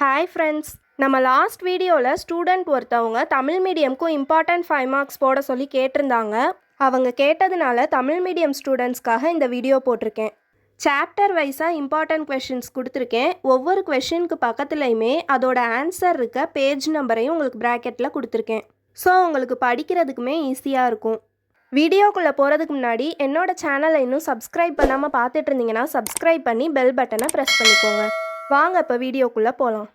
Hi friends நம்ம last வீடியோவில் student ஒருத்தவங்க தமிழ் மீடியம்க்கும் இம்பார்ட்டன்ட் ஃபைவ் மார்க்ஸ் போட சொல்லி கேட்டிருந்தாங்க. அவங்க கேட்டதுனால தமிழ் மீடியம் ஸ்டூடெண்ட்ஸ்க்காக இந்த வீடியோ போட்டிருக்கேன். சாப்டர் வைஸாக இம்பார்ட்டன்ட் கொஷின்ஸ் கொடுத்துருக்கேன். ஒவ்வொரு கொஷினுக்கு பக்கத்துலையுமே அதோட ஆன்சர் இருக்க பேஜ் நம்பரையும் உங்களுக்கு ப்ராக்கெட்டில் கொடுத்துருக்கேன். ஸோ உங்களுக்கு படிக்கிறதுக்குமே ஈஸியாக இருக்கும். வீடியோக்குள்ளே போகிறதுக்கு முன்னாடி என்னோட சேனலை இன்னும் சப்ஸ்கிரைப் பண்ணாமல் பார்த்துட்டு இருந்தீங்கன்னா சப்ஸ்கிரைப் பண்ணி பெல் பட்டனை ப்ரெஸ் பண்ணிக்கோங்க. வாங்க இப்போ வீடியோக்குள்ளே போகலாம்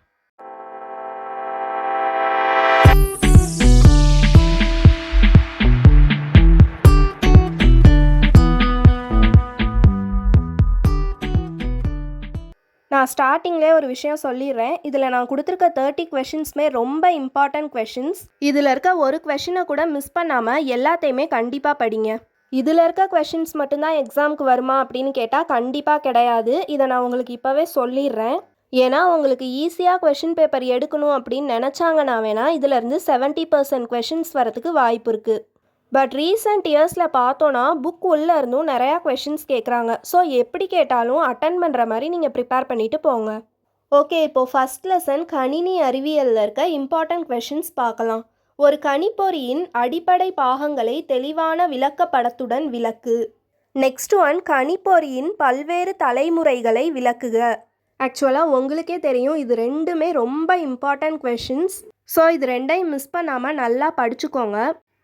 நான் ஸ்டார்டிங்லேயே ஒரு விஷயம் சொல்லிடுறேன். இதில் நான் கொடுத்துருக்க தேர்ட்டி கொஷின்ஸுமே ரொம்ப இம்பார்ட்டன்ட் கொஷின்ஸ் இதில் இருக்க ஒரு கொஷினை கூட மிஸ் பண்ணாமல் எல்லாத்தையுமே கண்டிப்பாக படிங்க. இதில் இருக்க கொஷின்ஸ் மட்டும்தான் எக்ஸாமுக்கு வருமா அப்படின்னு கேட்டால் கண்டிப்பாக கிடையாது. இதை நான் உங்களுக்கு இப்போவே சொல்லிடுறேன். ஏன்னா உங்களுக்கு ஈஸியாக கொஷின் பேப்பர் எடுக்கணும் அப்படின்னு நினச்சாங்கன்னா வேணால் இதிலேருந்து செவன்ட்டி பர்சன்ட் கொஷின்ஸ் வரதுக்கு வாய்ப்பு இருக்குது பட் ரீசெண்ட் இயர்ஸில் பார்த்தோன்னா புக் உள்ளே இருந்தும் நிறையா கொஷின்ஸ் கேட்குறாங்க ஸோ எப்படி கேட்டாலும் அட்டன் பண்ணுற மாதிரி நீங்கள் ப்ரிப்பேர் பண்ணிட்டு போங்க. ஓகே இப்போது ஃபஸ்ட் லெசன் கணினி அறிவியலில் இருக்க இம்பார்ட்டன்ட் கொஷின்ஸ் பார்க்கலாம். ஒரு கணிப்பொறியின் அடிப்படை பாகங்களை தெளிவான விளக்கப்படத்துடன் விளக்கு. நெக்ஸ்ட் ஒன் கணிப்பொறியின் பல்வேறு தலைமுறைகளை விளக்குக. ஆக்சுவலாக உங்களுக்கே தெரியும் இது ரெண்டுமே ரொம்ப இம்பார்ட்டண்ட் கொஷின்ஸ் ஸோ இது ரெண்டையும் மிஸ் பண்ணாமல் நல்லா படிச்சுக்கோங்க.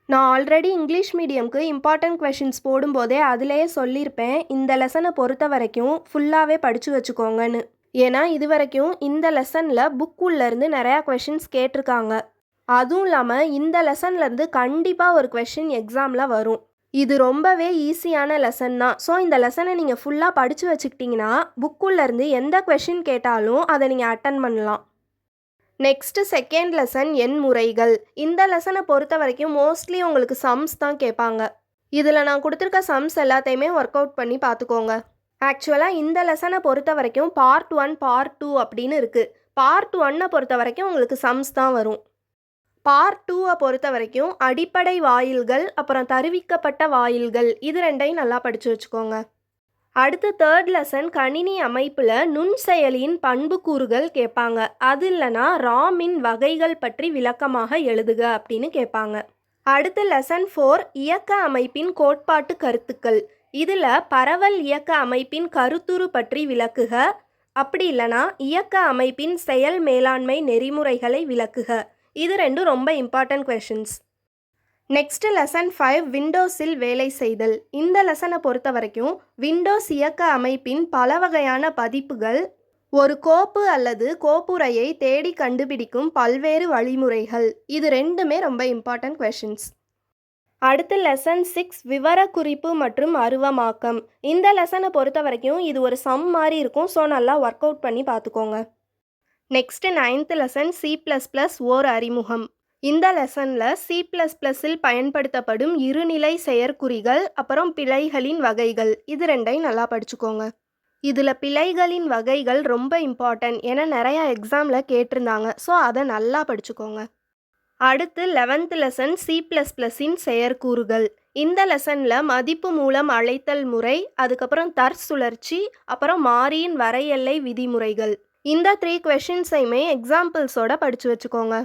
நான் ஆல்ரெடி இங்கிலீஷ் மீடியம்க்கு இம்பார்ட்டன்ட் கொஷின்ஸ் போடும்போதே அதிலேயே சொல்லியிருப்பேன். இந்த லெசனை பொறுத்த வரைக்கும் ஃபுல்லாகவே படித்து வச்சுக்கோங்கன்னு. ஏன்னா இது வரைக்கும் இந்த லெசனில் புக்குள்ளேருந்து நிறையா கொஷின்ஸ் கேட்டிருக்காங்க. அதுவும் இல்லாமல் இந்த லெசன்லேருந்து கண்டிப்பாக ஒரு கொஷின் எக்ஸாமில் வரும். இது ரொம்பவே ஈஸியான லெசன் தான். ஸோ இந்த லெசனை நீங்கள் ஃபுல்லாக படித்து வச்சுக்கிட்டிங்கன்னா புக்குள்ளேருந்து எந்த கொஷின் கேட்டாலும் அதை நீங்கள் அட்டன் பண்ணலாம். நெக்ஸ்ட்டு செகண்ட் லெசன் எண் முறைகள். இந்த லெசனை பொறுத்த வரைக்கும் மோஸ்ட்லி உங்களுக்கு சம்ஸ் தான் கேட்பாங்க. இதில் நான் கொடுத்துருக்க சம்ஸ் எல்லாத்தையுமே ஒர்க் அவுட் பண்ணி பார்த்துக்கோங்க. ஆக்சுவலாக இந்த லெசனை பொறுத்த வரைக்கும் பார்ட் ஒன் பார்ட் டூ அப்படின்னு இருக்குது பார்ட் ஒன்னை பொறுத்த வரைக்கும் உங்களுக்கு சம்ஸ் தான் வரும். பார்ட் டூவை பொறுத்த வரைக்கும் அடிப்படை வாயில்கள் அப்புறம் தருவிக்கப்பட்ட வாயில்கள் இது ரெண்டையும் நல்லா படித்து வச்சுக்கோங்க. அடுத்து தேர்ட் லெசன் கணினி அமைப்பில் நுண்செயலியின் பண்புக்கூறுகள் கேட்பாங்க. அது இல்லைனா ராமின் வகைகள் பற்றி விளக்கமாக எழுதுக அப்படின்னு கேட்பாங்க. அடுத்து லெசன் ஃபோர் இயக்க அமைப்பின் கோட்பாட்டு கருத்துக்கள். இதில் பரவல் இயக்க அமைப்பின் கருத்துரு பற்றி விளக்குக. அப்படி இல்லைனா இயக்க அமைப்பின் செயல் மேலாண்மை நெறிமுறைகளை விளக்குக. இது ரெண்டும் ரொம்ப important questions next lesson five விண்டோஸில் வேலை செய்தல். இந்த லெசனை பொறுத்த வரைக்கும் விண்டோஸ் இயக்க அமைப்பின் பல வகையான பதிப்புகள் ஒரு கோப்பு அல்லது கோப்புரையை தேடி கண்டுபிடிக்கும் பல்வேறு வழிமுறைகள். இது ரெண்டுமே ரொம்ப இம்பார்ட்டன்ட் கொஷின்ஸ் அடுத்து லெசன் சிக்ஸ் விவரக்குறிப்பு மற்றும் அருவமாக்கம். இந்த லெசனை பொறுத்த வரைக்கும் இது ஒரு சம் மாதிரி இருக்கும். ஸோ நல்லா ஒர்க் அவுட் பண்ணி பார்த்துக்கோங்க. Next ninth lesson C plus plus ஓர் அறிமுகம். இந்த லெசனில் சி ப்ளஸ் ப்ளஸில் பயன்படுத்தப்படும் இருநிலை செயற்குறிகள் அப்புறம் பிழைகளின் வகைகள். இது ரெண்டையும் நல்லா படிச்சுக்கோங்க. இதில் பிழைகளின் வகைகள் ரொம்ப இம்பார்ட்டன்ட் ஏன்னா நிறையா எக்ஸாமில் கேட்டிருந்தாங்க. ஸோ அதை நல்லா படிச்சுக்கோங்க. அடுத்து லெவன்த் லெசன் சி ப்ளஸ் ப்ளஸின் செயற்கூறுகள். இந்த லெசனில் மதிப்பு மூலம் அழைத்தல் முறை அதுக்கப்புறம் தற்சுழற்சி அப்புறம் மாறியின் வரையெல்லை விதிமுறைகள். இந்த த்ரீ கொஷின்ஸையுமே எக்ஸாம்பிள்ஸோட படித்து வச்சுக்கோங்க.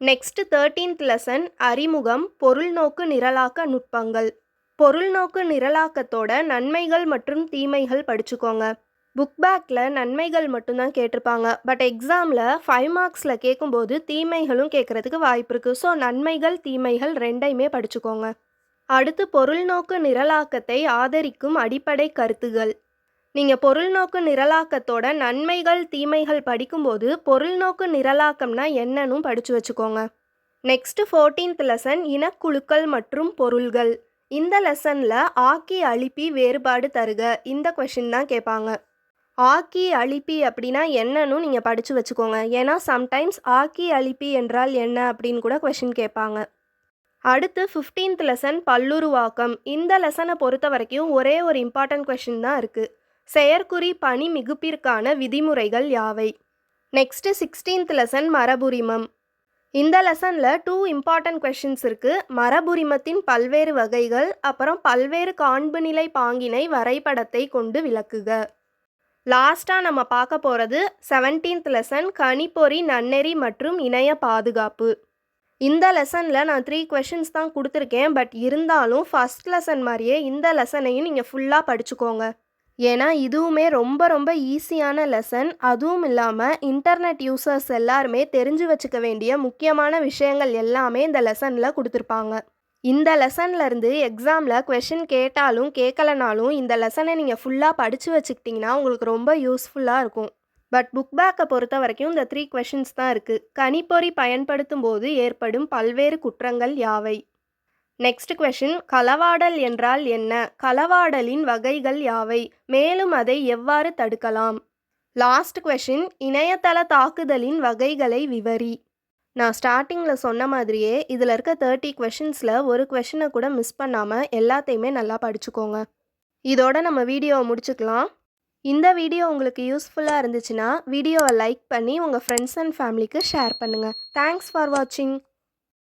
நெக்ஸ்ட் தேர்ட்டீன்த் லெசன் அறிமுகம் பொருள் நோக்கு நிரலாக்க நுட்பங்கள். பொருள் நோக்கு நிரலாக்கத்தோட நன்மைகள் மற்றும் தீமைகள் படிச்சுக்கோங்க. புக் பேக்கில் நன்மைகள் மட்டும்தான் கேட்டிருப்பாங்க. பட் எக்ஸாமில் ஃபைவ் மார்க்ஸில் கேட்கும்போது தீமைகளும் கேட்குறதுக்கு வாய்ப்பு இருக்குது ஸோ நன்மைகள் தீமைகள் ரெண்டையுமே படிச்சுக்கோங்க. அடுத்து பொருள்நோக்கு நிரலாக்கத்தை ஆதரிக்கும் அடிப்படை கருத்துகள். நீங்கள் பொருள்நோக்கு நிரலாக்கத்தோட நன்மைகள் தீமைகள் படிக்கும்போது பொருள்நோக்கு நிரலாக்கம்னா என்னன்னு படித்து வச்சுக்கோங்க. நெக்ஸ்ட் ஃபோர்டீன்த் லெசன் இனக்குழுக்கள் மற்றும் பொருள்கள். இந்த லெசனில் ஆக்கி அழிப்பி வேறுபாடு தருக. இந்த கொஷின் தான் கேட்பாங்க. ஆக்கி அழிப்பி அப்படின்னா என்னன்னு நீங்கள் படித்து வச்சுக்கோங்க. ஏன்னா சம்டைம்ஸ் ஆக்கி அழிப்பி என்றால் என்ன அப்படின்னு கூட கொஷின் கேட்பாங்க. அடுத்து ஃபிஃப்டீன்த் லெசன் பல்லுருவாக்கம். இந்த லெசனை பொறுத்த வரைக்கும் ஒரே ஒரு இம்பார்ட்டன்ட் கொஷின் தான் இருக்குது செயற்குறி பணி மிகுப்பிற்கான விதிமுறைகள் யாவை? நெக்ஸ்ட்டு சிக்ஸ்டீன்த் லெசன் மரபுரிமம். இந்த லெசனில் டூ இம்பார்ட்டன்ட் கொஷின்ஸ் இருக்குது மரபுரிமத்தின் பல்வேறு வகைகள் அப்புறம் பல்வேறு காண்புநிலை பாங்கினை வரைபடத்தை கொண்டு விளக்குக. லாஸ்ட்டாக நம்ம பார்க்க போகிறது செவன்டீன்த் லெசன் கணிப்பொறி நன்னெறி மற்றும் இணைய பாதுகாப்பு. இந்த லெசனில் நான் த்ரீ கொஷின்ஸ் தான் கொடுத்துருக்கேன் பட் இருந்தாலும் ஃபஸ்ட் லெசன் மாதிரியே இந்த லெசனையும் நீங்கள் ஃபுல்லாக படிச்சுக்கோங்க. ஏன்னா இதுவுமே ரொம்ப ரொம்ப ஈஸியான லெசன். அதுவும் இல்லாமல் இன்டர்நெட் யூசர்ஸ் எல்லாருமே தெரிஞ்சு வச்சுக்க வேண்டிய முக்கியமான விஷயங்கள் எல்லாமே இந்த லெசனில் கொடுத்துருப்பாங்க. இந்த லெசன்லேருந்து எக்ஸாமில் கொஷின் கேட்டாலும் கேட்கலனாலும் இந்த லெசனை நீங்கள் ஃபுல்லாக படித்து வச்சுக்கிட்டிங்கன்னா உங்களுக்கு ரொம்ப யூஸ்ஃபுல்லாக இருக்கும். பட் புக் பேக்கை பொறுத்த வரைக்கும் இந்த த்ரீ கொஷின்ஸ் தான் இருக்குது கணிப்பொறி பயன்படுத்தும் போது ஏற்படும் பல்வேறு குற்றங்கள் யாவை? நெக்ஸ்ட் கொஷின் களவாடல் என்றால் என்ன? களவாடலின் வகைகள் யாவை? மேலும் அதை எவ்வாறு தடுக்கலாம்? லாஸ்ட் கொஷின் இணையதள தாக்குதலின் வகைகளை விவரி. நான் ஸ்டார்டிங்கில் சொன்ன மாதிரியே இதில் இருக்க தேர்ட்டி கொஷின்ஸில் ஒரு கொஷினை கூட மிஸ் பண்ணாமல் எல்லாத்தையுமே நல்லா படிச்சுக்கோங்க. இதோட நம்ம வீடியோவை முடிச்சுக்கலாம். இந்த வீடியோ உங்களுக்கு யூஸ்ஃபுல்லாக இருந்துச்சுன்னா வீடியோவை லைக் பண்ணி உங்கள் ஃப்ரெண்ட்ஸ் அண்ட் ஃபேமிலிக்கு ஷேர் பண்ணுங்கள் தேங்க்ஸ் ஃபார் வாட்சிங்